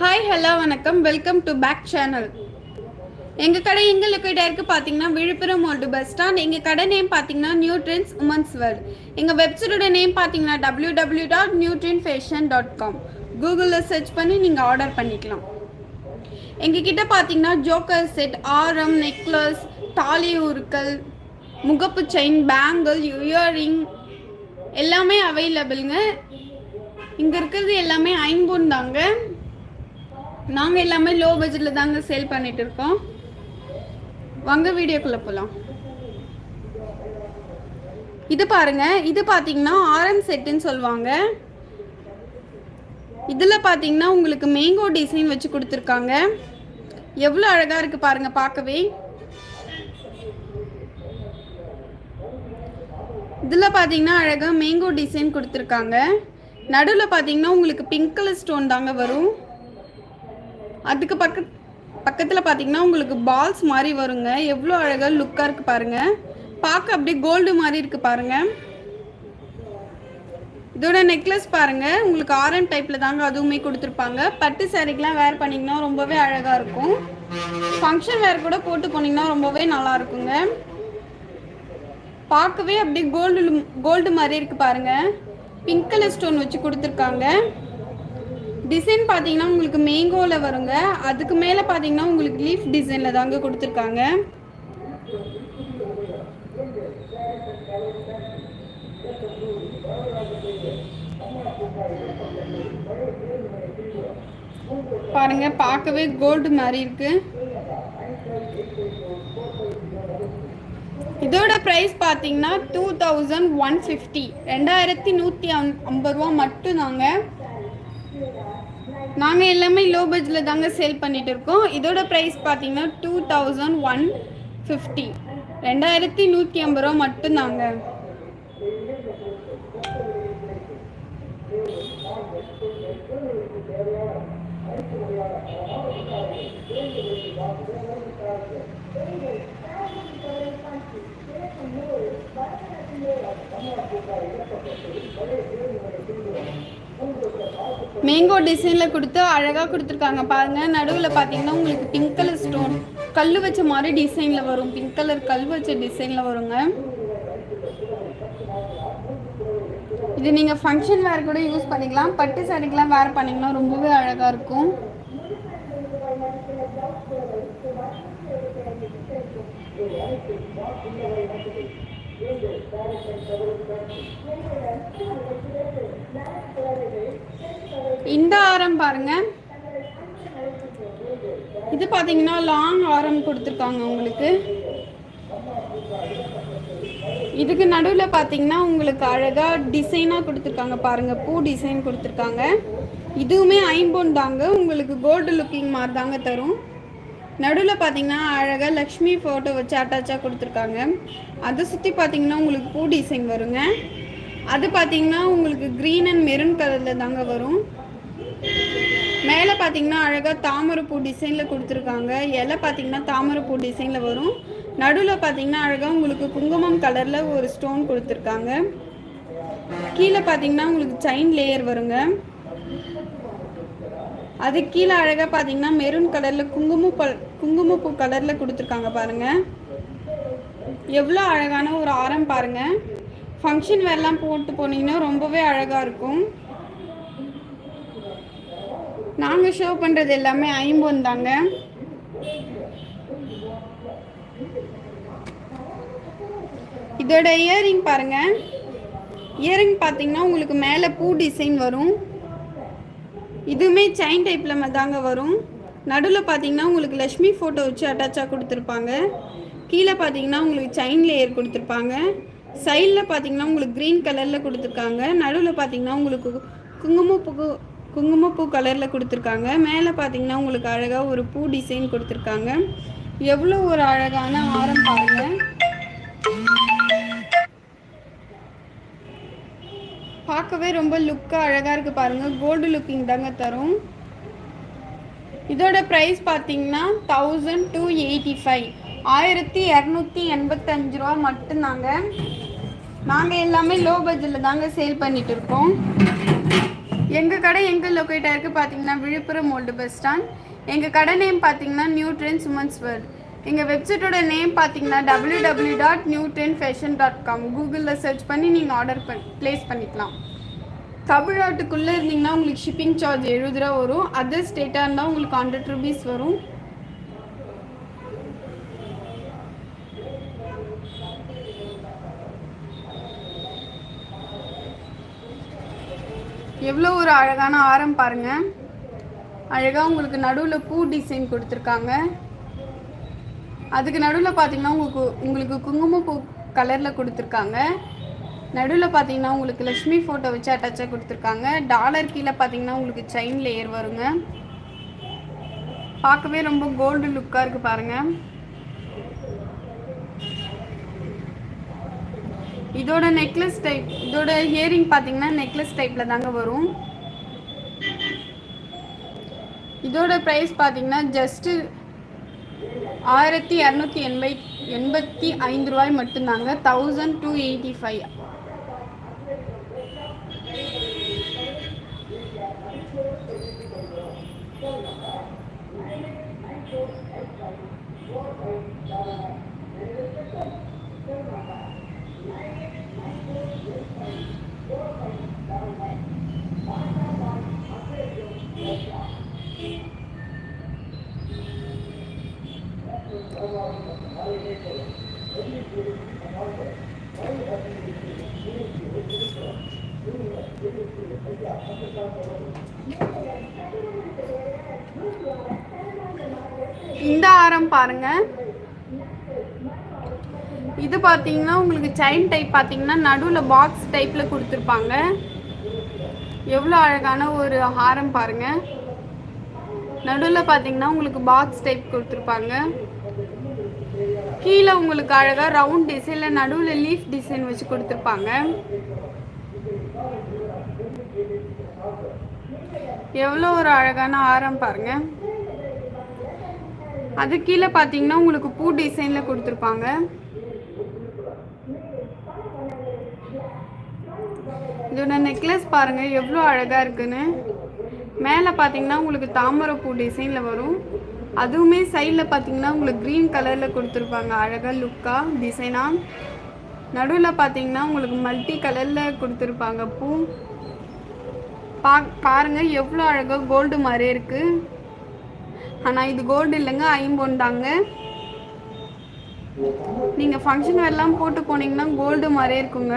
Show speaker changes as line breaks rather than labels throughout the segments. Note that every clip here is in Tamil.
ஹாய் ஹலோ வணக்கம். வெல்கம் டு பேக் சேனல் எங்கள் கடை எங்கள் லொக்கேட்டாக இருக்குது பார்த்தீங்கன்னா விழுப்புரம் ஓல்டு பஸ் ஸ்டாண்ட் எங்கள் கடை நேம் பார்த்தீங்கன்னா நியூ ட்ரெண்ட்ஸ் உமன்ஸ் வேர்ல்ட் எங்கள் வெப்சைட்டோட நேம் பார்த்தீங்கன்னா W W dot new trend fashion dot com கூகுளில் சர்ச் பண்ணி நீங்கள் ஆர்டர் பண்ணிக்கலாம். எங்ககிட்ட பார்த்தீங்கன்னா ஜோக்கர் செட் ஆரம் நெக்லஸ் தாலி உருக்கள் முகப்பு செயின் பேங்கிள் இயரிங் எல்லாமே அவைலபிளுங்க இங்கே இருக்கிறது எல்லாமே ஐம்பொன் தாங்க. நாங்கள் எல்லாமே லோ பட்ஜெட்டில் தாங்க சேல் பண்ணிட்டு இருக்கோம். வாங்க வீடியோக்குள்ளே போகலாம் இது பாருங்க இது பார்த்தீங்கன்னா ஆரம் செட்டுன்னு சொல்லுவாங்க. இதில் பார்த்தீங்கன்னா உங்களுக்கு மேங்கோ டிசைன் வச்சு கொடுத்துருக்காங்க. எவ்வளோ அழகாக இருக்குது பாருங்க பார்க்கவே. இதில் பார்த்தீங்கன்னா அழகாக மேங்கோ டிசைன் கொடுத்துருக்காங்க. நடுவில் பார்த்தீங்கன்னா உங்களுக்கு பிங்க் கலர் ஸ்டோன் தாங்க வரும். அதுக்கு பக்க பக்கத்தில் பார்த்தீங்கன்னா உங்களுக்கு பால்ஸ் மாதிரி வருங்க. எவ்வளோ அழகாக லுக்காக இருக்குது பாருங்கள் பார்க்க அப்படியே கோல்டு மாதிரி இருக்குது பாருங்கள் இதோட நெக்லஸ் பாருங்கள் உங்களுக்கு ஆரம் டைப்பில் தாங்க அதுவுமே கொடுத்துருப்பாங்க. பட்டு சாரிக்கெலாம் வேர் பண்ணிங்கன்னா ரொம்பவே அழகாக இருக்கும். ஃபங்க்ஷன் வேர் கூட போட்டு போனீங்கன்னா ரொம்பவே நல்லா இருக்குங்க. பார்க்கவே அப்படியே கோல்டு கோல்டு மாதிரி இருக்குது பாருங்கள் பிங்க் கலர் ஸ்டோன் வச்சு கொடுத்துருக்காங்க. டிசைன் பார்த்தீங்கன்னா உங்களுக்கு மேங்கோவில் வருங்க. அதுக்கு மேலே பார்த்தீங்கன்னா உங்களுக்கு லீஃப் டிசைனில் தாங்க கொடுத்துருக்காங்க. பாருங்க பார்க்கவே கோல்டு மாதிரி இருக்கு. இதோட ப்ரைஸ் பார்த்தீங்கன்னா டூ தௌசண்ட் ஒன் ஃபிஃப்டி ரெண்டாயிரத்தி நூற்றி ஐம்பது ரூபா மட்டும்தாங்க. நாங்கள் எல்லாமே லோ பட்ஜெட்டில் தாங்க சேல் பண்ணிட்டு இருக்கோம். இதோட ப்ரைஸ் பார்த்தீங்கன்னா டூ தௌசண்ட் ஒன் ஃபிஃப்டி ரெண்டாயிரத்தி நூற்றி ஐம்பது ரூபா மட்டும்தாங்க. மேங்கோ டிசைனில் கொடுத்து அழகாக கொடுத்துருக்காங்க. பாருங்கள் நடுவில் பார்த்தீங்கன்னா உங்களுக்கு பிங்க் கலர் ஸ்டோன் கல் வச்ச மாதிரி டிசைனில் வரும். பிங்க் கலர் கல் வச்ச டிசைனில் வருங்க. இது நீங்கள் ஃபங்க்ஷன் வேர் கூட யூஸ் பண்ணிக்கலாம். பட்டு சாரிக்கெலாம் வேர் பண்ணிங்கன்னா ரொம்பவே அழகாக இருக்கும். இந்த ஆரம் பாருங்க. இது பாத்தீங்கன்னா லாங் ஆரம் கொடுத்துருக்காங்க உங்களுக்கு. இதுக்கு நடுவில் பார்த்தீங்கன்னா உங்களுக்கு அழகாக டிசைனாக கொடுத்துருக்காங்க பாருங்கள் பூ டிசைன் கொடுத்துருக்காங்க. இதுவுமே ஐம்பொன் தாங்க. உங்களுக்கு கோல்டு லுக்கிங் மாதிரி தாங்க தரும். நடுவில் பார்த்தீங்கன்னா அழகாக லக்ஷ்மி ஃபோட்டோ வச்சு அட்டாச்சாக கொடுத்துருக்காங்க. அதை சுற்றி பார்த்தீங்கன்னா உங்களுக்கு பூ டிசைன் வருங்க. அது பார்த்தீங்கன்னா உங்களுக்கு க்ரீன் அண்ட் மெரூன் கலரில் தாங்க வரும். மேலே பார்த்தீங்கன்னா அழகாக தாமரைப்பூ டிசைனில் கொடுத்துருக்காங்க. இலை பார்த்தீங்கன்னா தாமரைப்பூ டிசைனில் வரும். நடுவில் பார்த்தீங்கன்னா அழகாக உங்களுக்கு குங்குமம் கலரில் ஒரு ஸ்டோன் கொடுத்துருக்காங்க. கீழே பார்த்தீங்கன்னா உங்களுக்கு செயின் லேயர் வருங்க. அது கீழே அழகாக பார்த்தீங்கன்னா மெரூன் கலரில் குங்கும பல் குங்குமப்பூ கலரில் கொடுத்துருக்காங்க பாருங்கள் எவ்வளோ அழகான ஒரு ஆரம் பாருங்கள் ஃபங்க்ஷன் வேர்லாம் போட்டு போனீங்கன்னா ரொம்பவே அழகாக இருக்கும். நாங்கள் ஷோ பண்ணுறது எல்லாமே ஐம்பொன் தாங்க. இதோட இயரிங் பாருங்கள் இயரிங் பார்த்தீங்கன்னா உங்களுக்கு மேலே பூ டிசைன் வரும். இதுவுமே செயின் டைப்பில் தாங்க வரும். நடுவில் பார்த்தீங்கன்னா உங்களுக்கு லக்ஷ்மி ஃபோட்டோ வச்சு அட்டாச்சாக கொடுத்துருப்பாங்க. கீழே பார்த்தீங்கன்னா உங்களுக்கு செயின் லேயர் கொடுத்துருப்பாங்க. சைடில் பார்த்தீங்கன்னா உங்களுக்கு க்ரீன் கலரில் கொடுத்துருக்காங்க. நடுவில் பார்த்தீங்கன்னா உங்களுக்கு குங்குமப்பூ குங்குமப்பூ கலரில் கொடுத்துருக்காங்க. மேலே பார்த்தீங்கன்னா உங்களுக்கு அழகாக ஒரு பூ டிசைன் கொடுத்துருக்காங்க. எவ்வளோ ஒரு அழகான ஆரம் பாருங்க. பார்க்கவே ரொம்ப லுக்காக அழகாக இருக்குது பாருங்கள் கோல்டு லுக்கிங் தாங்க தரும். இதோட ப்ரைஸ் பார்த்தீங்கன்னா தௌசண்ட் டூ எயிட்டி ஃபைவ் ஆயிரத்தி இரநூத்தி எண்பத்தஞ்சு ரூபா மட்டும்தாங்க. நாங்கள் எல்லாமே லோ பட்ஜெட்டில் தாங்க சேல் பண்ணிட்டு இருக்கோம். எங்கள் கடை எங்கே லொக்கேட் ஆயிருக்கு பார்த்தீங்கன்னா விழுப்புரம் ஓல்டு பஸ் ஸ்டாண்ட் எங்கள் கடை நேம் பார்த்தீங்கன்னா நியூ ட்ரெண்ட் உமன்ஸ் வேர்ல்ட் எங்கள் வெப்சைட்டோட நேம் பார்த்தீங்கன்னா W W dot new trend fashion dot com கூகுளில் சர்ச் பண்ணி நீங்கள் ஆர்டர் பண் ப்ளேஸ் பண்ணிக்கலாம். தமிழ்நாட்டுக்குள்ளே இருந்தீங்கன்னா உங்களுக்கு ஷிப்பிங் சார்ஜ் எழுபது ரூபா வரும். அதர் ஸ்டேட்டாக இருந்தால் உங்களுக்கு ஹண்ட்ரட் ருபீஸ் வரும். எவ்வளோ ஒரு அழகான ஆரம் பாருங்க. அழகாக உங்களுக்கு நடுவில் பூ டிசைன் கொடுத்துருக்காங்க. அதுக்கு நடுவில் பார்த்தீங்கன்னா உங்களுக்கு உங்களுக்கு குங்குமப்பூ கலரில் கொடுத்துருக்காங்க. நடுவில் பார்த்தீங்கன்னா உங்களுக்கு லக்ஷ்மி ஃபோட்டோ வச்சு அட்டாச்சாக கொடுத்துருக்காங்க. டாலர் கீழே பார்த்தீங்கன்னா உங்களுக்கு செயின் லேயர் வருங்க. பார்க்கவே ரொம்ப கோல்டு லுக்காக இருக்குது பாருங்கள் இதோட நெக்லஸ் டைப் இதோட ஹியரிங் பார்த்தீங்கன்னா நெக்லஸ் டைப்பில் தாங்க வரும். இதோட ப்ரைஸ் பார்த்தீங்கன்னா ஜஸ்ட்டு ஆயிரத்தி இரநூத்தி எண்பை எண்பத்தி ஐந்து ரூபாய் மட்டும்தாங்க தௌசண்ட் டூ எயிட்டி ஃபைவ் இந்த ஆரம் பாருங்க. இது பார்த்தீங்கன்னா உங்களுக்கு செயின் டைப் பார்த்தீங்கன்னா நடுவில் பாக்ஸ் டைப்பில் கொடுத்துருப்பாங்க. எவ்வளோ அழகான ஒரு ஹாரம் பாருங்கள் நடுவில் பார்த்தீங்கன்னா உங்களுக்கு பாக்ஸ் டைப் கொடுத்துருப்பாங்க. கீழே உங்களுக்கு அழகாக ரவுண்ட் டிசைனில் நடுவில் லீஃப் டிசைன் வச்சு கொடுத்துருப்பாங்க. எவ்வளோ ஒரு அழகான ஆரம் பாருங்க. அது கீழே பார்த்தீங்கன்னா உங்களுக்கு பூ டிசைனில் கொடுத்துருப்பாங்க. இதோட நெக்லஸ் பாருங்கள் எவ்வளோ அழகாக இருக்குன்னு. மேலே பார்த்தீங்கன்னா உங்களுக்கு தாமரை பூ டிசைனில் வரும். அதுவுமே சைடில் பார்த்தீங்கன்னா உங்களுக்கு க்ரீன் கலரில் கொடுத்துருப்பாங்க. அழகாக லுக்காக டிசைனாக நடுவில் பார்த்தீங்கன்னா உங்களுக்கு மல்டி கலரில் கொடுத்துருப்பாங்க பூ. பா பாருங்கள் எவ்வளோ அழகாக கோல்டு மாதிரி இருக்குது ஆனால் இது கோல்டு இல்லைங்க ஐம்பொன் தாங்க. நீங்கள் ஃபங்க்ஷன் வேர்லாம் போட்டு போனீங்கன்னா கோல்டு மாதிரியே இருக்குங்க.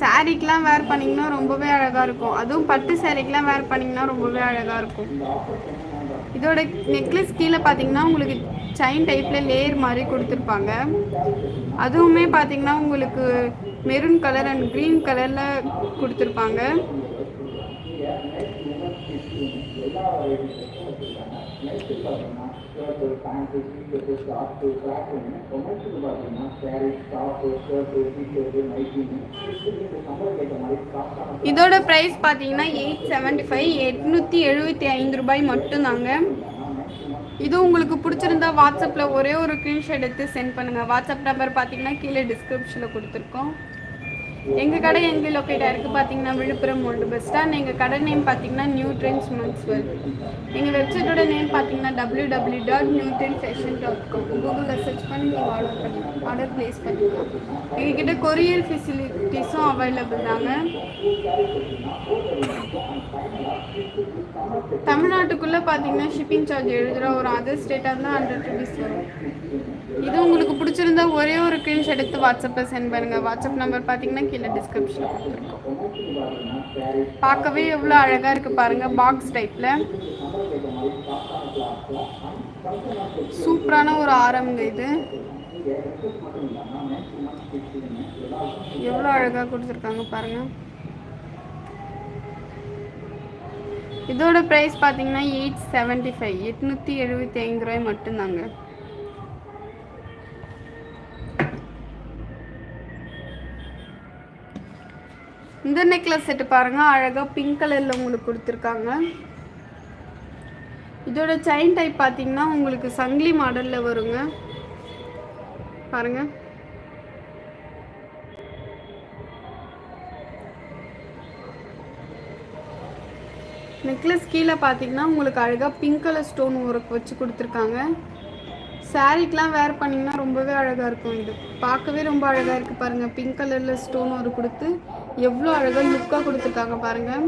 சாரீக்கெலாம் வேர் பண்ணிங்கன்னா ரொம்பவே அழகாக இருக்கும். அதுவும் பட்டு சாரீக்கெலாம் வேர் பண்ணிங்கன்னா ரொம்பவே அழகாக இருக்கும். இதோட நெக்லஸ் கீழே பார்த்தீங்கன்னா உங்களுக்கு செயின் டைப்பில் லேயர் மாதிரி கொடுத்துருப்பாங்க. அதுவுமே பார்த்தீங்கன்னா உங்களுக்கு மெரூன் கலர் அண்ட் க்ரீன் கலரில் கொடுத்துருப்பாங்க. இதோட ப்ரைஸ் பார்த்தீங்கன்னா எயிட் செவன்ட்டி ஃபைவ் எட்நூற்றி எழுபத்தி ஐந்து ரூபாய் மட்டும்தாங்க. இது உங்களுக்கு பிடிச்சிருந்தா வாட்ஸ்அப்பில் ஒரே ஒரு ஸ்க்ரீன்ஷாட் எடுத்து சென்ட் பண்ணுங்கள் வாட்ஸ்அப் நம்பர் பார்த்தீங்கன்னா கீழே டிஸ்கிரிப்ஷனில் கொடுத்துருக்கோம். எங்கள் கடை எங்கே லொக்கேட்டாக இருக்குது பார்த்தீங்கன்னா விழுப்புரம் ஓல்டு பஸ் ஸ்டாண்ட் எங்கள் கடை நேம் பார்த்தீங்கன்னா நியூ ட்ரெண்ட்ஸ் மன்ஸ்வெல் எங்கள் வெப்சைட்டோட நேம் பார்த்தீங்கன்னா W W dot new trend fashion dot com கூகுளில் சர்ச் பண்ணி நீங்கள் ஆர்டர் பண்ணிக்கலாம். ஆர்டர் ப்ளேஸ் பண்ணிக்கலாம் எங்ககிட்ட கொரியர் ஃபெசிலிட்டிஸும் அவைலபிள் தாங்க. தமிழ்நாட்டுக்குள்ளே பார்த்தீங்கன்னா ஷிப்பிங் சார்ஜ் எழுதுகிற ஒரு அதர் ஸ்டேட்டாக இருந்தால் ஹண்ட்ரட் ருபீஸ் வரும். இது உங்களுக்கு பிடிச்சிருந்தா ஒரே ஒரு ஸ்க்ரீன்ஷாட் எடுத்து வாட்ஸ்அப்பில் சென்ட் பண்ணுங்கள் வாட்ஸ்அப் நம்பர் பார்த்தீங்கன்னா கீழே டிஸ்கிரிப்ஷனில் கொடுத்துருக்கோம். பார்க்கவே எவ்வளோ அழகாக இருக்குது பாருங்கள் பாக்ஸ் டைப்பில் சூப்பரான ஒரு ஆரம்ங்க இது. எவ்வளோ அழகாக கொடுத்துருக்காங்க பாருங்கள் இதோட ப்ரைஸ் பார்த்தீங்கன்னா எயிட் செவன்ட்டி ஃபைவ் எட்நூற்றி எழுபத்தி ஐந்து ரூபாய் மட்டும்தாங்க. இந்த நெக்லஸ் செட்டு பாருங்கள் அழகாக பிங்க் கலரில் உங்களுக்கு கொடுத்துருக்காங்க. இதோட செயின் டைப் பார்த்தீங்கன்னா உங்களுக்கு சங்கிலி மாடலில் வருங்க. பாருங்க. நெக்லஸ் கீழே பார்த்தீங்கன்னா உங்களுக்கு அழகாக பிங்க் கலர் ஸ்டோன் ஒர்க் வச்சு கொடுத்துருக்காங்க. சாரீக்கெலாம் வேர் பண்ணிங்கன்னா ரொம்பவே அழகாக இருக்கும் இது. பார்க்கவே ரொம்ப அழகாக இருக்குது பாருங்கள் பிங்க் கலரில் ஸ்டோன் ஒர்க் கொடுத்து. எவ்வளோ அழகாக லுக்காக கொடுத்துருக்காங்க பாருங்கள்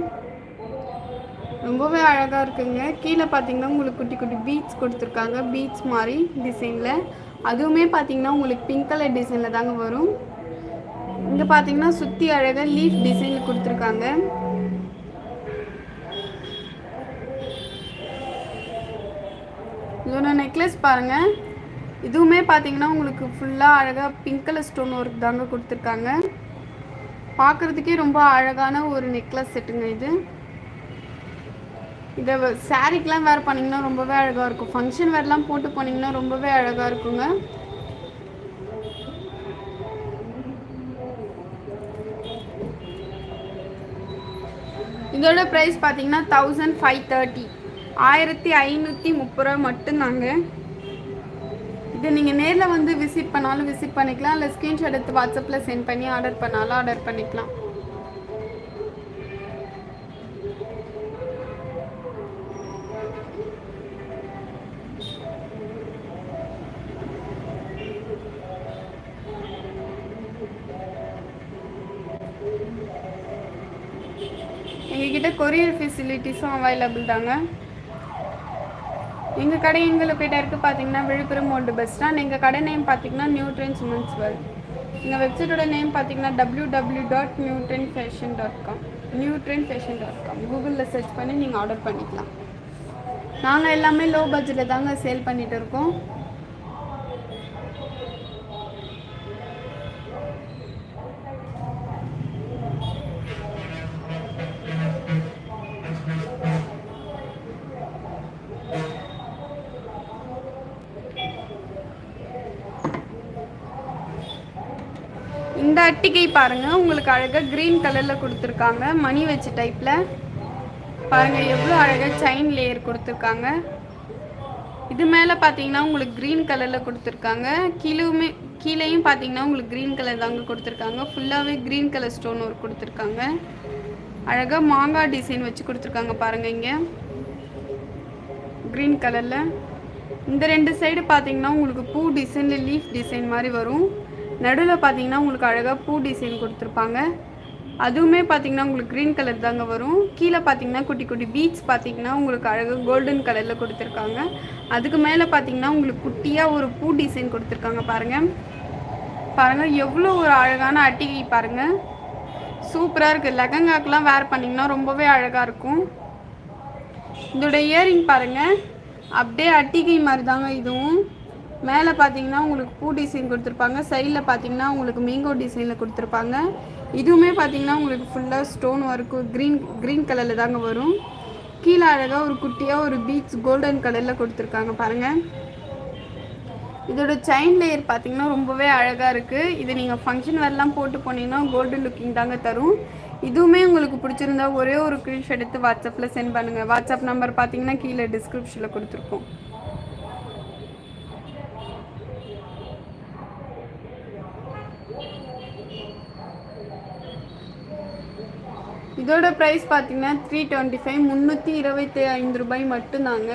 ரொம்பவே அழகாக இருக்குங்க. கீழே பார்த்தீங்கன்னா உங்களுக்கு குட்டி குட்டி பீட்ஸ் கொடுத்துருக்காங்க. பீட்ஸ் மாதிரி டிசைனில் அதுவுமே பார்த்தீங்கன்னா உங்களுக்கு பிங்க் கலர் டிசைனில் தாங்க வரும். இங்கே பார்த்தீங்கன்னா சுற்றி அழகாக லீஃப் டிசைனில் கொடுத்துருக்காங்க. இதோட நெக்லஸ் பாருங்கள் இதுவுமே பார்த்தீங்கன்னா உங்களுக்கு ஃபுல்லாக அழகாக பிங்க் கலர் ஸ்டோன் ஒர்க் தாங்க கொடுத்துருக்காங்க. பார்க்குறதுக்கே ரொம்ப அழகான ஒரு நெக்லஸ் செட்டுங்க இது. இதை சாரீக்கெலாம் வேர் பண்ணிங்கன்னா ரொம்பவே அழகாக இருக்கும். ஃபங்க்ஷன் வேர்லாம் போட்டு போனீங்கன்னா ரொம்பவே அழகாக இருக்குங்க. இதோட ப்ரைஸ் பார்த்தீங்கன்னா தௌசண்ட் ஃபைவ் தேர்ட்டி ஆயிரத்தி ஐநூற்றி முப்பது ரூபா மட்டும்தாங்க. இது நீங்கள் நேரில் வந்து விசிட் பண்ணாலும் விசிட் பண்ணிக்கலாம். இல்லை ஸ்க்ரீன்ஷாட் எடுத்து வாட்ஸ்அப்பில் சென்ட் பண்ணி ஆர்டர் பண்ணாலும் ஆர்டர் பண்ணிக்கலாம். எங்ககிட்ட கொரியர் ஃபெசிலிட்டிஸும் அவைலபிள் தாங்க. எங்கள் கடை எங்கள் லொக்கேட்டாக இருக்குது பார்த்தீங்கன்னா விழுப்புரம் ஓல்டு பஸ் ஸ்டாண்ட் எங்கள் கடை நேம் பார்த்தீங்கன்னா நியூ உமன்ஸ் வேர்ல்ட் எங்கள் வெப்சைட்டோட நேம் பார்த்தீங்கன்னா W W dot new fashion dot com new fashion dot com கூகுளில் சர்ச் பண்ணி நீங்கள் ஆர்டர் பண்ணிக்கலாம். நாங்கள் எல்லாமே லோ பட்ஜெட்டில் தாங்க சேல் பண்ணிகிட்டு இருக்கோம். கட்டிகை பாருங்கள் பாருங்க. உங்களுக்கு அழகா கிரீன் கலர்ல கொடுத்துருக்காங்க. மணி வச்ச டைப்ல பாருங்க எவ்வளோ அழகா செயின் லேயர் கொடுத்துருக்காங்க. இது மேலே பார்த்தீங்கன்னா உங்களுக்கு க்ரீன் கலரில் கொடுத்துருக்காங்க. கீழுமே கீழேயும் பார்த்தீங்கன்னா உங்களுக்கு க்ரீன் கலர் தாங்க கொடுத்துருக்காங்க. ஃபுல்லாகவே க்ரீன் கலர் ஸ்டோன் ஒர்க் கொடுத்துருக்காங்க. அழகாக மாங்காய் டிசைன் வச்சு கொடுத்துருக்காங்க பாருங்கள் இங்கே. க்ரீன் கலரில் இந்த ரெண்டு சைடு பார்த்தீங்கன்னா உங்களுக்கு பூ டிசைனில் லீஃப் டிசைன் மாதிரி வரும். நடுவில் பார்த்தீங்கன்னா உங்களுக்கு அழகாக பூ டிசைன் கொடுத்துருப்பாங்க. அதுவுமே பார்த்தீங்கன்னா உங்களுக்கு க்ரீன் கலர் தாங்க வரும். கீழே பார்த்தீங்கன்னா குட்டி குட்டி பீட்ஸ் பார்த்தீங்கன்னா உங்களுக்கு அழகாக கோல்டன் கலரில் கொடுத்துருக்காங்க. அதுக்கு மேலே பார்த்தீங்கன்னா உங்களுக்கு குட்டியாக ஒரு பூ டிசைன் கொடுத்துருக்காங்க பாருங்கள் பாருங்கள் எவ்வளோ ஒரு அழகான அட்டிகை பாருங்கள் சூப்பராக இருக்குது லெகங்காக்கெலாம் வேர் பண்ணிங்கன்னா ரொம்பவே அழகாக இருக்கும். இதோட இயரிங் பாருங்கள் அப்படியே அட்டிகை மாதிரி தாங்க இதுவும். மேலே பார்த்தீங்கன்னா உங்களுக்கு பூ டிசைன் கொடுத்துருப்பாங்க. சைடில் பார்த்தீங்கன்னா உங்களுக்கு மேங்கோ டிசைனில் கொடுத்துருப்பாங்க. இதுவுமே பார்த்தீங்கன்னா உங்களுக்கு ஃபுல்லாக ஸ்டோன் ஒர்க்கு க்ரீன் க்ரீன் கலரில் தாங்க வரும். கீழே அழகாக ஒரு குட்டியாக ஒரு பீச் கோல்டன் கலரில் கொடுத்துருக்காங்க பாருங்கள் இதோட செயின் லேயர் பார்த்தீங்கன்னா ரொம்பவே அழகாக இருக்குது இது நீங்கள் ஃபங்க்ஷன் வேர்லாம் போட்டு போனீங்கன்னா கோல்டன் லுக்கிங் தாங்க தரும். இதுவுமே உங்களுக்கு பிடிச்சிருந்தா ஒரே ஒரு ஸ்க்ரீன்ஷாட் எடுத்து வாட்ஸ்அப்பில் சென்ட் பண்ணுங்கள் வாட்ஸ்அப் நம்பர் பார்த்தீங்கன்னா கீழே டிஸ்கிரிப்ஷனில் கொடுத்துருக்கோம். இதோட ப்ரைஸ் பார்த்தீங்கன்னா த்ரீ டுவெண்ட்டி ஃபைவ் முந்நூற்றி இருபத்தி ஐந்து ரூபாய் மட்டும்தாங்க.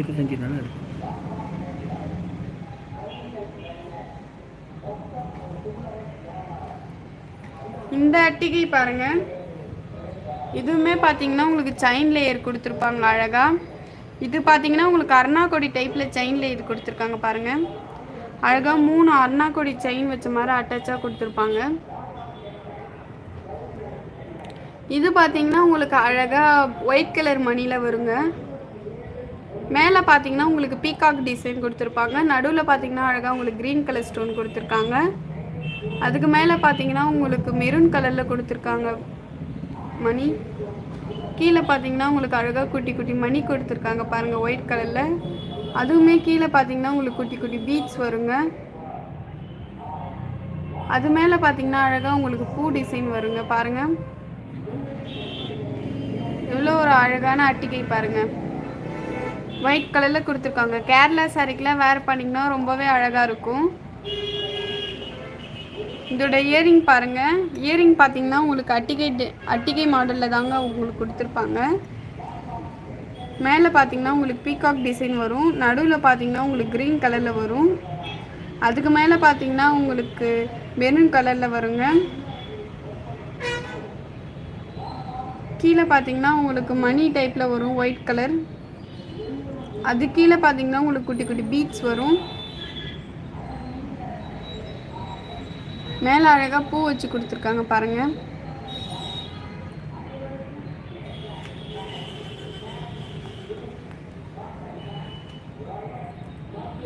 இருபத்தஞ்சி நல்லா இருக்கு
இந்த அட்டிகை பாருங்க. இதுவுமே பார்த்தீங்கன்னா உங்களுக்கு செயின் லேயர் கொடுத்துருப்பாங்க அழகா. இது பார்த்தீங்கன்னா உங்களுக்கு அருணாக்கொடி டைப்பில் செயின் லேயர் கொடுத்துருக்காங்க பாருங்க. அழகா மூணு அருணாக்கொடி செயின் வச்ச மாதிரி அட்டாச்சாக கொடுத்துருப்பாங்க. இது பார்த்தீங்கன்னா உங்களுக்கு அழகாக ஒயிட் கலர் மணியில் வருங்க. மேலே பார்த்தீங்கன்னா உங்களுக்கு பீகாக் டிசைன் கொடுத்துருப்பாங்க. நடுவில் பார்த்தீங்கன்னா அழகாக உங்களுக்கு க்ரீன் கலர் ஸ்டோன் கொடுத்துருக்காங்க. அதுக்கு மேலே பார்த்தீங்கன்னா உங்களுக்கு மெரூன் கலரில் கொடுத்துருக்காங்க. மணி. கீழே பார்த்தீங்கன்னா உங்களுக்கு அழகாக குட்டி குட்டி மணி கொடுத்துருக்காங்க பாருங்கள் ஒயிட் கலரில் அதுவுமே கீழே பார்த்தீங்கன்னா உங்களுக்கு குட்டி குட்டி பீட்ஸ் வருங்க. அது மேலே பார்த்தீங்கன்னா அழகாக உங்களுக்கு பூ டிசைன் வருங்க பாருங்கள் எவ்வளோ ஒரு அழகான அட்டிகை பாருங்கள் ஒயிட் கலரில் கொடுத்துருக்காங்க. கேரளா சாரிக்கெலாம் வேர் பண்ணிங்கன்னா ரொம்பவே அழகாக இருக்கும். இதோட இயரிங் பாருங்கள் இயரிங் பார்த்தீங்கன்னா உங்களுக்கு அட்டிகை அட்டிகை மாடலில் தாங்க உங்களுக்கு கொடுத்துருப்பாங்க. மேலே பார்த்தீங்கன்னா உங்களுக்கு பீகாக் டிசைன் வரும். நடுவில் பார்த்தீங்கன்னா உங்களுக்கு க்ரீன் கலரில் வரும். அதுக்கு மேலே பார்த்தீங்கன்னா உங்களுக்கு மெரூன் கலரில் வருங்க. கீழே பார்த்தீங்கன்னா உங்களுக்கு மணி டைப்பில் வரும் ஒயிட் கலர் அது கீழே பார்த்தீங்கன்னா உங்களுக்கு குட்டி குட்டி பீட்ஸ் வரும். மேலே அழகாக பூ வச்சு கொடுத்துருக்காங்க பாருங்க.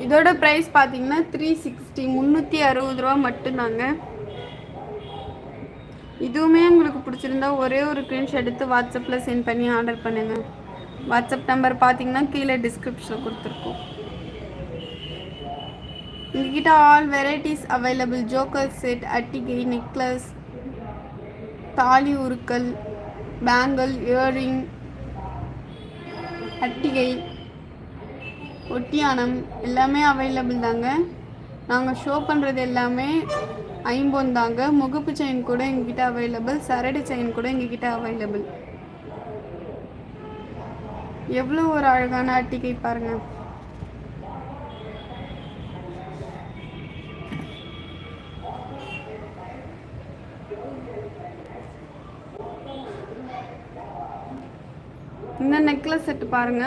இதோட ப்ரைஸ் பார்த்தீங்கன்னா த்ரீ சிக்ஸ்டி முந்நூற்றி அறுபது ரூபா மட்டும்தாங்க. இதுவுமே உங்களுக்கு பிடிச்சிருந்தா ஒரே ஒரு ஸ்க்ரீன்ஷாட் எடுத்து வாட்ஸ்அப்பில் சென்ட் பண்ணி ஆர்டர் பண்ணுங்கள் வாட்ஸ்அப் நம்பர் பார்த்தீங்கன்னா கீழே டிஸ்கிரிப்ஷனில் கொடுத்துருக்கோம். எங்ககிட்ட all varieties available choker set அட்டிகை necklace தாலி உருக்கல் பேங்கிள் இயரிங் அட்டிகை ஒட்டியானம் எல்லாமே அவைலபிள் தாங்க. நாங்கள் ஷோ பண்ணுறது எல்லாமே ஐம்பொன் தாங்க. முகப்பு செயின் கூட எங்ககிட்ட அவைலபிள் சரடு செயின் கூட எங்ககிட்ட அவைலபிள் எவ்வளோ ஒரு அழகான அட்டிகை பாருங்க. இந்த நெக்லஸ் செட்டு பாருங்க.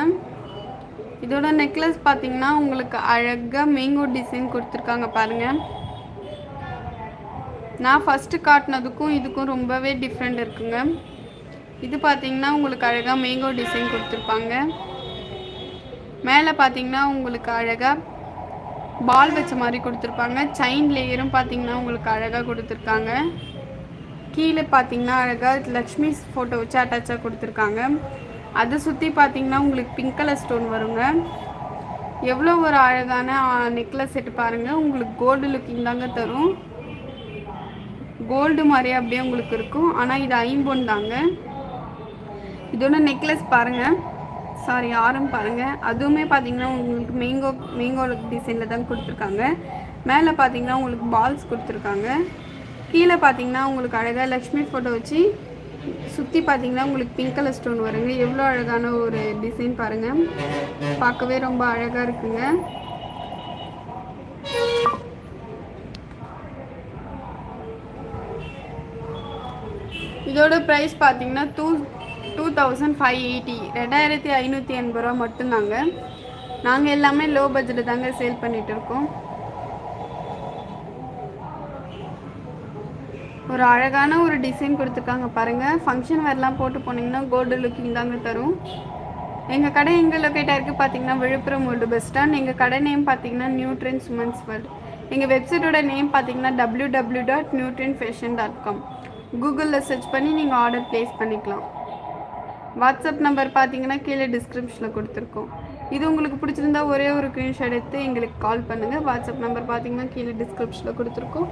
இதோட நெக்லஸ் பார்த்தீங்கன்னா உங்களுக்கு அழகாக மேங்கோ டிசைன் கொடுத்துருக்காங்க பாருங்க. நான் ஃபஸ்ட்டு காட்டினதுக்கும் இதுக்கும் ரொம்பவே டிஃப்ரெண்ட் இருக்குங்க. இது பார்த்தீங்கன்னா உங்களுக்கு அழகாக மேங்கோ டிசைன் கொடுத்துருப்பாங்க. மேலே பார்த்தீங்கன்னா உங்களுக்கு அழகாக பால் வச்ச மாதிரி கொடுத்துருப்பாங்க. செயின் லேயரும் பார்த்தீங்கன்னா உங்களுக்கு அழகாக கொடுத்துருக்காங்க. கீழே பார்த்தீங்கன்னா அழகாக லக்ஷ்மி ஃபோட்டோ வச்சு அட்டாச்சாக கொடுத்துருக்காங்க. அதை சுற்றி பார்த்தீங்கன்னா உங்களுக்கு பிங்க் கலர் ஸ்டோன் வருங்க. எவ்வளோ ஒரு அழகான நெக்லஸ் செட்டு பாருங்கள் உங்களுக்கு கோல்டு லுக்கிங் தாங்க தரும். கோல்டு மாதிரி அப்படியே உங்களுக்கு இருக்கும். ஆனால் இது ஐம்பொன் தாங்க. இதோட நெக்லஸ் பாருங்கள் சாரி ஆரம் பாருங்கள் அதுவுமே பார்த்தீங்கன்னா உங்களுக்கு மேங்கோ மேங்கோ டிசைனில் தான் கொடுத்துருக்காங்க. மேலே பார்த்தீங்கன்னா உங்களுக்கு பால்ஸ் கொடுத்துருக்காங்க. கீழே பார்த்தீங்கன்னா உங்களுக்கு அழகாக லக்ஷ்மி ஃபோட்டோ வச்சு சுற்றி பார்த்தீங்கன்னா உங்களுக்கு பிங்க் கலர் ஸ்டோன் வருங்க. எவ்வளோ அழகான ஒரு டிசைன் பாருங்கள் பார்க்கவே ரொம்ப அழகாக இருக்குங்க. இதோட ப்ரைஸ் பார்த்தீங்கன்னா two two thousand five eighty ரெண்டாயிரத்தி ஐநூற்றி எண்பது ரூபா மட்டும்தாங்க. நாங்கள் எல்லாமே லோ பட்ஜெட்டில் தாங்க சேல் பண்ணிகிட்டு இருக்கோம். ஒரு அழகான ஒரு டிசைன் கொடுத்துருக்காங்க பாருங்கள் ஃபங்க்ஷன் வேர்லாம் போட்டு போனீங்கன்னா கோல்டு லுக்கிங் தாங்க தரும். எங்கள் கடை எங்கே லொக்கேட்டாக இருக்குது பார்த்தீங்கன்னா விழுப்புரம் ஓல்டு பஸ் ஸ்டாண்ட் எங்கள் கடை நேம் பார்த்தீங்கன்னா நியூட்ரன்ஸ் உமன்ஸ் வேர்ல்டு எங்கள் வெப்சைட்டோட நேம் பார்த்தீங்கன்னா W W dot new trend fashion dot com கூகுளில் சர்ச் பண்ணி நீங்கள் ஆர்டர் ப்ளேஸ் பண்ணிக்கலாம். வாட்ஸ்அப் நம்பர் பார்த்தீங்கன்னா கீழே டிஸ்கிரிப்ஷனில் கொடுத்துருக்கோம். இது உங்களுக்கு பிடிச்சிருந்தா ஒரே ஒரு ஸ்க்ரீன்ஷாட் எடுத்து எங்களுக்கு கால் பண்ணுங்கள் வாட்ஸ்அப் நம்பர் பார்த்தீங்கன்னா கீழே டிஸ்கிரிப்ஷனில் கொடுத்துருக்கோம்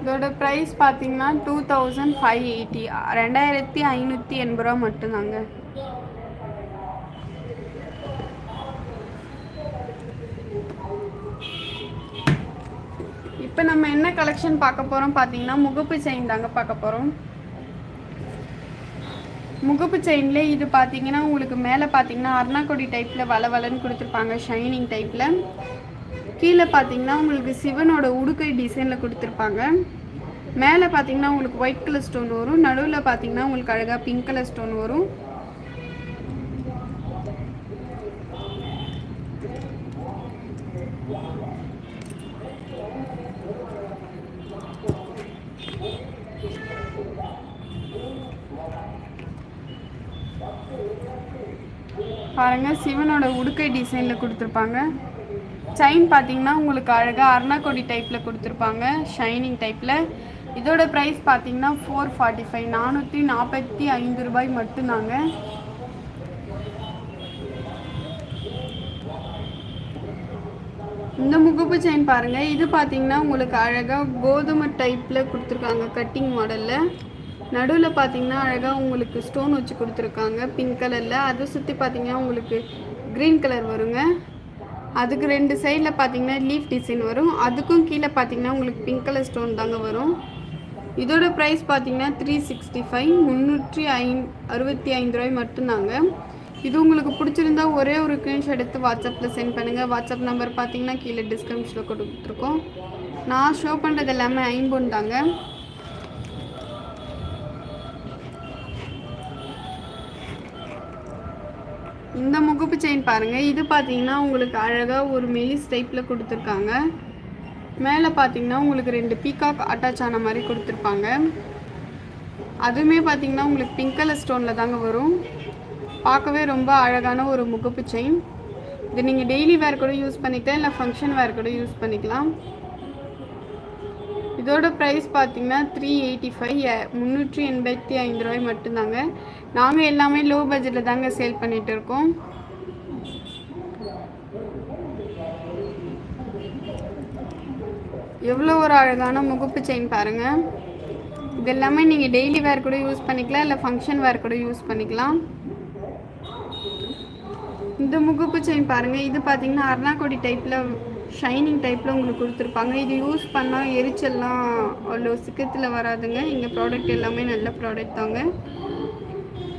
இதோட ப்ரைஸ் பார்த்தீங்கன்னா டூ தௌசண்ட் ஃபைவ் எயிட்டி ரெண்டாயிரத்தி ஐநூற்றி எண்பது ரூபா மட்டும்தாங்க. இப்போ நம்ம என்ன கலெக்ஷன் பார்க்க போகிறோம் பார்த்தீங்கன்னா முகப்பு செயின் தாங்க பார்க்க போகிறோம் முகப்பு செயின்ல இது பார்த்தீங்கன்னா உங்களுக்கு மேலே பார்த்தீங்கன்னா அருணாக்கொடி டைப்பில் வள வளன்னு கொடுத்துருப்பாங்க ஷைனிங் டைப்பில் கீழே பார்த்தீங்கன்னா உங்களுக்கு சிவனோட உடுக்கை டிசைனில் கொடுத்துருப்பாங்க. மேலே பார்த்தீங்கன்னா உங்களுக்கு ஒயிட் கலர் ஸ்டோன் வரும். நடுவில் பார்த்தீங்கன்னா உங்களுக்கு அழகாக பிங்க் கலர் ஸ்டோன் வரும். பாருங்க சிவனோட உடுக்கை டிசைனில் கொடுத்துருப்பாங்க. செயின் பார்த்தீங்கன்னா உங்களுக்கு அழகாக அர்ணாக்கொடி டைப்பில் கொடுத்துருப்பாங்க. ஷைனிங் டைப்பில் இதோட ப்ரைஸ் பார்த்தீங்கன்னா ஃபோர் ஃபார்ட்டி ஃபைவ் நானூற்றி நாற்பத்தி ஐந்து ரூபாய் மட்டும்தாங்க. இந்த முகப்பு செயின் பாருங்கள் இது பார்த்தீங்கன்னா உங்களுக்கு அழகாக கோதுமை டைப்பில் கொடுத்துருக்காங்க கட்டிங் மாடலில் நடுவில் பார்த்தீங்கன்னா அழகாக உங்களுக்கு ஸ்டோன் வச்சு கொடுத்துருக்காங்க பிங்க் கலரில் அதை சுற்றி பார்த்தீங்கன்னா உங்களுக்கு க்ரீன் கலர் வருங்க. அதுக்கு ரெண்டு சைடில் பார்த்தீங்கன்னா லீஃப் டிசைன் வரும். அதுக்கும் கீழே பார்த்தீங்கன்னா உங்களுக்கு பிங்க் கலர் ஸ்டோன் தாங்க வரும். இதோட ப்ரைஸ் பார்த்தீங்கன்னா த்ரீ சிக்ஸ்டி ஃபைவ் முந்நூற்றி ஐ அறுபத்தி ஐந்து ரூபாய் மட்டும்தாங்க. இது உங்களுக்கு பிடிச்சிருந்தா ஒரே ஒரு ஸ்க்ரீன்ஷாட் எடுத்து வாட்ஸ்அப்பில் சென்ட் பண்ணுங்கள் வாட்ஸ்அப் நம்பர் பார்த்தீங்கன்னா கீழே டிஸ்கிரிப்ஷனில் கொடுத்துருக்கோம். நான் ஷோ பண்ணுறது எல்லாமே ஐம்பொன் தாங்க. இந்த முகப்பு செயின் பாருங்கள் இது பார்த்தீங்கன்னா உங்களுக்கு அழகாக ஒரு மெலிஸ் டைப்பில் கொடுத்துருக்காங்க. மேலே பார்த்தீங்கன்னா உங்களுக்கு ரெண்டு பீகாக் அட்டாச் ஆன மாதிரி கொடுத்துருப்பாங்க. அதுவுமே பார்த்தீங்கன்னா உங்களுக்கு பிங்க் கலர் ஸ்டோனில் தாங்க வரும். பார்க்கவே ரொம்ப அழகான ஒரு முகப்பு செயின் இது நீங்கள் டெய்லி வேர் கூட யூஸ் பண்ணிக்கலாம் இல்லை ஃபங்க்ஷன் வேர் கூட யூஸ் பண்ணிக்கலாம். இதோட ப்ரைஸ் பார்த்தீங்கன்னா த்ரீ எயிட்டி ஃபைவ் முந்நூற்றி எண்பத்தி ஐந்து ரூபாய் மட்டும்தாங்க. நாங்கள் எல்லாமே லோ பட்ஜெட்டில் தாங்க சேல் பண்ணிகிட்டு இருக்கோம். எவ்வளோ ஒரு அழகான முகப்பு செயின் பாருங்கள் இது எல்லாமே நீங்கள் டெய்லி வேர் கூட யூஸ் பண்ணிக்கலாம் இல்லை ஃபங்க்ஷன் வேர் கூட யூஸ் பண்ணிக்கலாம். இந்த முகப்பு செயின் பாருங்கள் இது பார்த்தீங்கன்னா அருணாக்கொடி டைப்பில் ஷைனிங் டைப்பில் உங்களுக்கு கொடுத்துருப்பாங்க. இது யூஸ் பண்ணால் எரிச்சல்லாம் அவ்வளோ சிக்கத்தில் வராதுங்க. எங்கள் ப்ராடக்ட் எல்லாமே நல்ல ப்ராடக்ட் தாங்க.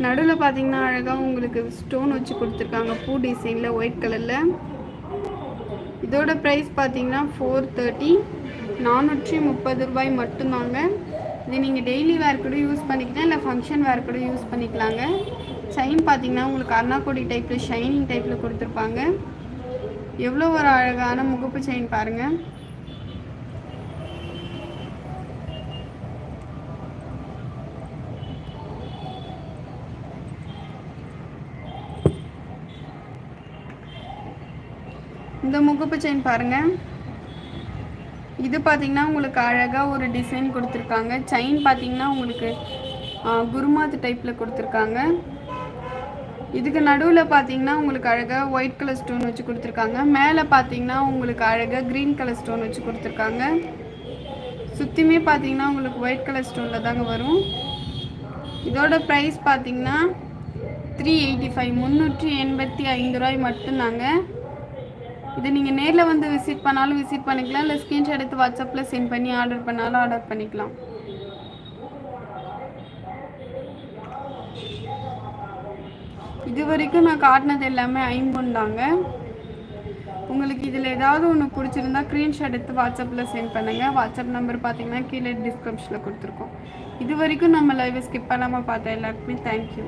நடுவில் பார்த்தீங்கன்னா அழகாக உங்களுக்கு ஸ்டோன் வச்சு கொடுத்துருக்காங்க. பூ டிசைனில் ஒயிட் கலரில் இதோட ப்ரைஸ் பார்த்தீங்கன்னா ஃபோர் தேர்ட்டி நானூற்றி முப்பது ரூபாய் மட்டும்தாங்க. இது நீங்கள் டெய்லி வேர் கூட யூஸ் பண்ணிக்கலாம் இல்லை ஃபங்க்ஷன் வேர் கூட யூஸ் பண்ணிக்கலாங்க. செயின் பார்த்தீங்கன்னா உங்களுக்கு அருணாக்கொடி டைப்பில் ஷைனிங் டைப்பில் கொடுத்துருப்பாங்க. எவ்வளோ ஒரு அழகான முகப்பு செயின் பாருங்கள் இந்த முகப்பு செயின் பாருங்கள் இது பார்த்தீங்கன்னா உங்களுக்கு அழகாக ஒரு டிசைன் கொடுத்துருக்காங்க. செயின் பார்த்தீங்கன்னா உங்களுக்கு குருமாத்து டைப்பில் கொடுத்துருக்காங்க. இதுக்கு நடுவில் பார்த்தீங்கன்னா உங்களுக்கு அழகாக ஒயிட் கலர் ஸ்டோன் வச்சு கொடுத்துருக்காங்க. மேலே பார்த்தீங்கன்னா உங்களுக்கு அழகாக க்ரீன் கலர் ஸ்டோன் வச்சு கொடுத்துருக்காங்க. சுற்றியுமே பார்த்தீங்கன்னா உங்களுக்கு ஒயிட் கலர் ஸ்டோனில் தாங்க வரும். இதோட ப்ரைஸ் பார்த்தீங்கன்னா த்ரீ எயிட்டி ஃபைவ் முந்நூற்றி எண்பத்தி ஐந்து ரூபாய் மட்டும்தாங்க. இது நீங்கள் நேரில் வந்து விசிட் பண்ணாலும் விசிட் பண்ணிக்கலாம். இல்லை ஸ்க்ரீன்ஷாட் எடுத்து வாட்ஸ்அப்பில் சென்ட் பண்ணி ஆர்டர் பண்ணாலும் ஆர்டர் பண்ணிக்கலாம். இது வரைக்கும் நான் காட்டினது எல்லாமே ஐம்பொன் உங்களுக்கு இதில் ஏதாவது ஒன்று பிடிச்சிருந்தா ஸ்க்ரீன்ஷாட் எடுத்து வாட்ஸ்அப்பில் சென்ட் பண்ணுங்கள் வாட்ஸ்அப் நம்பர் பார்த்தீங்கன்னா கீழே டிஸ்கிரிப்ஷனில் கொடுத்துருக்கோம். இது வரைக்கும் நம்ம லைவை ஸ்கிப் பண்ணாமல் பார்த்தேன் எல்லாருக்குமே தேங்க்யூ